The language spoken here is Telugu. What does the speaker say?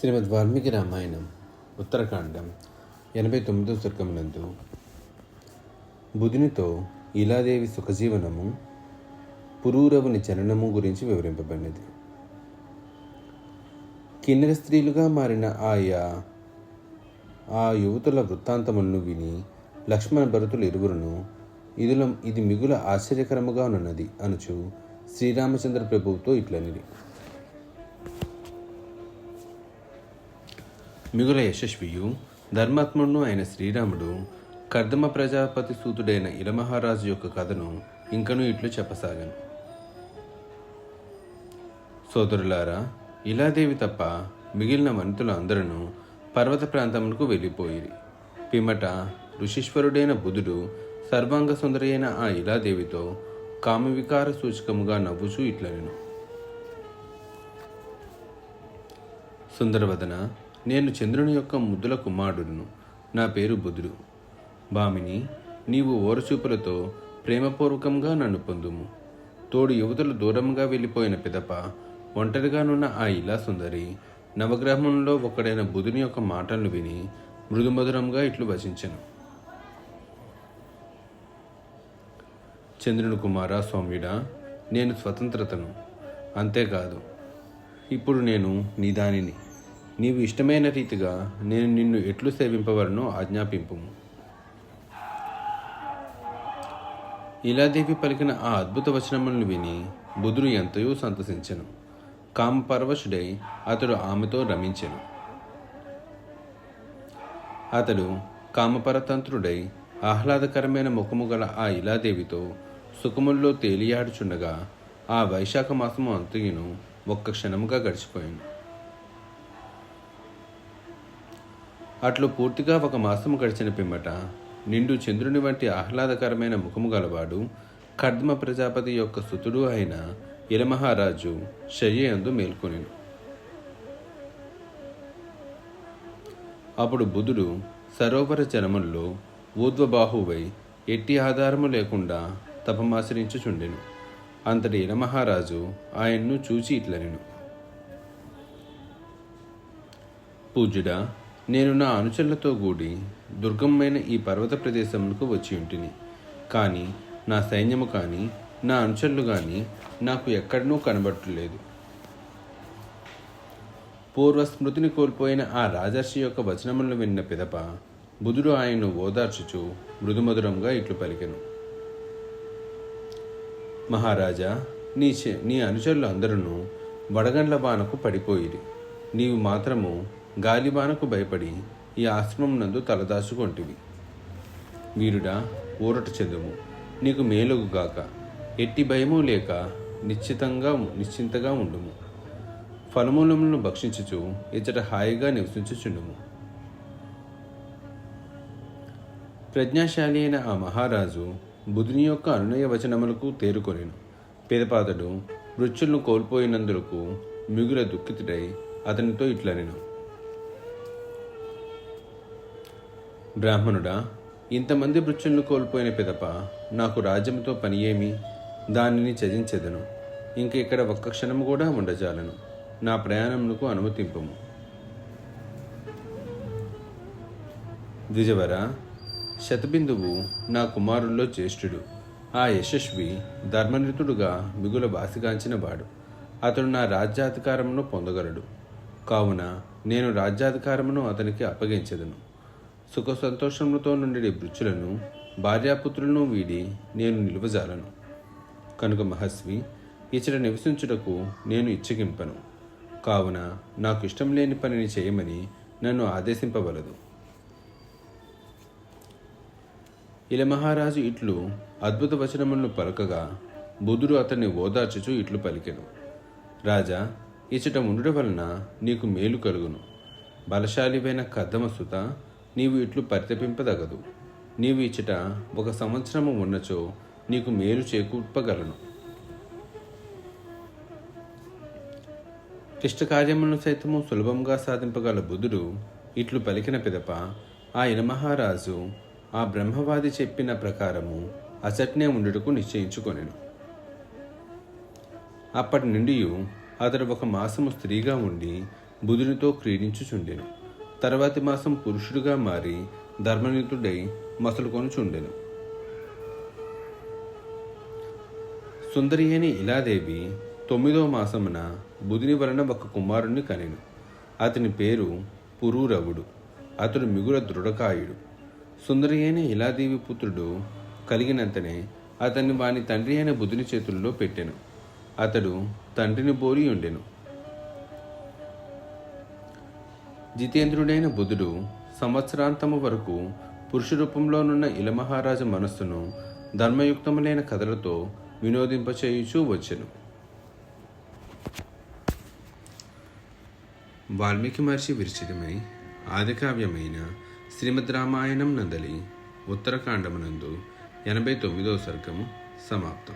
శ్రీమద్ వాల్మీకి రామాయణం ఉత్తరకాండం ఎనభై తొమ్మిదో సర్గమునందు బుధునితో ఇలాదేవి సుఖజీవనము పురూరవుని జననము గురించి వివరింపబడినది. కిన్నెర స్త్రీలుగా మారిన ఆయా ఆ యువతుల వృత్తాంతములను విని లక్ష్మణ భరతులు ఇరువురును ఇదిలో ఇది మిగుల ఆశ్చర్యకరముగా ఉన్నది అనుచు శ్రీరామచంద్ర ప్రభువుతో ఇట్లనిది మిగుల యశస్వియు ధర్మాత్ముడు అయిన శ్రీరాముడు కర్దమ ప్రజాపతి సూతుడైన ఇలమహారాజు యొక్క కథను ఇంకను ఇట్లు చెప్పసాగాను. సోదరులారా ఇలాదేవి తప్ప మిగిలిన వనితులు అందరూ పర్వత ప్రాంతములకు వెళ్ళిపోయిరి. పిమ్మట ఋషీశ్వరుడైన బుధుడు సర్వాంగ సుందరి అయిన ఆ ఇలాదేవితో కామవికార సూచకముగా నవ్వుచూ ఇట్లనెను. సుందరవదన నేను చంద్రుని యొక్క ముద్దుల కుమారుడును. నా పేరు బుధుడు. భామిని నీవు ఓరచూపులతో ప్రేమపూర్వకంగా నన్ను పొందుము. తోడు యువతులు దూరంగా వెళ్ళిపోయిన పిదప ఒంటరిగానున్న ఆ ఇలా సుందరి నవగ్రహంలో ఒకడైన బుధుని యొక్క మాటలను విని మృదుమధురంగా ఇట్లు వచించను. చంద్రుని కుమార సౌమ్యుడా నేను స్వతంత్రతను. అంతేకాదు ఇప్పుడు నేను నీ దానిని. నీవు ఇష్టమైన రీతిగా నేను నిన్ను ఎట్లు సేవింపవలనో ఆజ్ఞాపింపు ఇలాదేవి పలికిన ఆ అద్భుత వచనములను విని బుధుడు ఎంతయో సంతసించను. కామపరవశుడై అతడు ఆమెతో రమించెను. అతడు కామపరతంత్రుడై ఆహ్లాదకరమైన ముఖము గల ఆ ఇలాదేవితో సుఖముల్లో తేలియాడుచుండగా ఆ వైశాఖ మాసము అంతయును ఒక్క క్షణముగా గడిచిపోయాను అట్లు పూర్తిగా ఒక మాసము గడిచిన పిమ్మట నిండు చంద్రుని వంటి ఆహ్లాదకరమైన ముఖము గలవాడు కర్దమ ప్రజాపతి యొక్క సుతుడు అయిన ఇలమహారాజు శయ్యందు మేల్కొని అప్పుడు బుధుడు సరోవర జనముల్లో ఊర్ధ్వబాహువై ఎట్టి ఆధారము లేకుండా తపమాచరించుచుండెను. అంతటి ఇలమహారాజు ఆయన్ను చూచి ఇట్లనెను. పూజ్యుడా నేను నా అనుచరులతో కూడి దుర్గమైన ఈ పర్వత ప్రదేశములకు వచ్చి ఉంటిని. కానీ నా సైన్యము కానీ నా అనుచరులు కానీ నాకు ఎక్కడనూ కనబడట్లేదు. పూర్వ స్మృతిని కోల్పోయిన ఆ రాజర్షి యొక్క వచనములను విన్న పిదప బుధుడు ఆయన్ను ఓదార్చుచు మృదుమధురంగా ఇట్లు పలికెను. మహారాజా నీ నీ అనుచరులు అందరూ వడగండ్ల బాణకు పడిపోయిరి. నీవు మాత్రము గాలిబానకు భయపడి ఈ ఆశ్రమం నందు తలదాచుకొంటివి. వీరుడా ఊరట చెందుము. నీకు మేలుగుగాక ఎట్టి భయము లేక నిశ్చితంగా నిశ్చింతగా ఉండుము. ఫలమూలములను భక్షించుచు ఇచ్చట హాయిగా నివసించుచుండుము. ప్రజ్ఞాశాలి అయిన ఆ మహారాజు బుధుని యొక్క అనునయ వచనములకు తేరుకొనిను. పేదపాతడు మృత్యులను కోల్పోయినందులకు మిగుల దుఃఖితుడై అతనితో ఇట్లనెను. బ్రాహ్మణుడా ఇంతమంది భృత్యులను కోల్పోయిన పిదప నాకు రాజ్యంతో పని ఏమి దానిని త్యజించెదను. ఇంక ఇక్కడ ఒక్క క్షణము కూడా ఉండజాలను. నా ప్రయాణమునకు అనుమతింపము. ద్విజవర శతబిందువు నా కుమారుల్లో జ్యేష్ఠుడు. ఆ యశస్వి ధర్మనితుడుగా మిగుల బాసిగాంచిన వాడు. అతడు నా రాజ్యాధికారమును పొందగలడు. కావున నేను రాజ్యాధికారమును అతనికి అప్పగించదను. సుఖ సంతోషములతో నుండి బృచ్చులను భార్యాపుత్రులను వీడి నేను నిలువజాలను కనుక మహస్వి ఇచ్చట నివసించుటకు నేను ఇచ్చగింపను. కావున నాకు ఇష్టం లేని పనిని చేయమని నన్ను ఆదేశింపవలదు. ఇల మహారాజు ఇట్లు అద్భుత వచనములను పలకగా బుధుడు అతన్ని ఓదార్చుచు ఇట్లు పలికెను. రాజా ఇచ్చట ఉండుట వలన నీకు మేలు కలుగును. బలశాలివైన కద్దమ సుత నీవు ఇట్లు పరితపింపదగదు. నీవు ఇచ్చట ఒక సంవత్సరము ఉన్నచో నీకు మేలు చేకూర్పగలను. క్లిష్ట కార్యములను సైతము సులభంగా సాధింపగల బుధుడు ఇట్లు పలికిన పిదప ఆ ఇనమహారాజు ఆ బ్రహ్మవాది చెప్పిన ప్రకారము అచట్నే ఉండుటకు నిశ్చయించుకొనెను. అప్పటి నుండి అతడు ఒక మాసము స్త్రీగా ఉండి బుధునితో క్రీడించుచుండెను. తర్వాతి మాసం పురుషుడుగా మారి ధర్మనితుడై మసలుకొనుచుండెను. సుందరి అని ఇలాదేవి తొమ్మిదవ మాసమున బుధుని వలన ఒక కుమారుణ్ణి కనెను. అతని పేరు పురూరవుడు. అతడు మిగుల దృఢకాయుడు. సుందరి అయిన ఇలాదేవి పుత్రుడు కలిగినంతనే అతన్ని వాని తండ్రి అయిన బుధుని చేతుల్లో పెట్టెను. అతడు తండ్రిని బోరి ఉండెను. జితేంద్రుడైన బుధుడు సంవత్సరాంతము వరకు పురుష రూపంలోనున్న ఇలమహారాజు మనస్సును ధర్మయుక్తములైన కథలతో వినోదింపచేయుచూ వచ్చెను. వాల్మీకి మహర్షి విరచితమై ఆదికావ్యమైన శ్రీమద్ రామాయణం నందలి ఉత్తరకాండమునందు ఎనభై తొమ్మిదవ సర్గము సమాప్తం.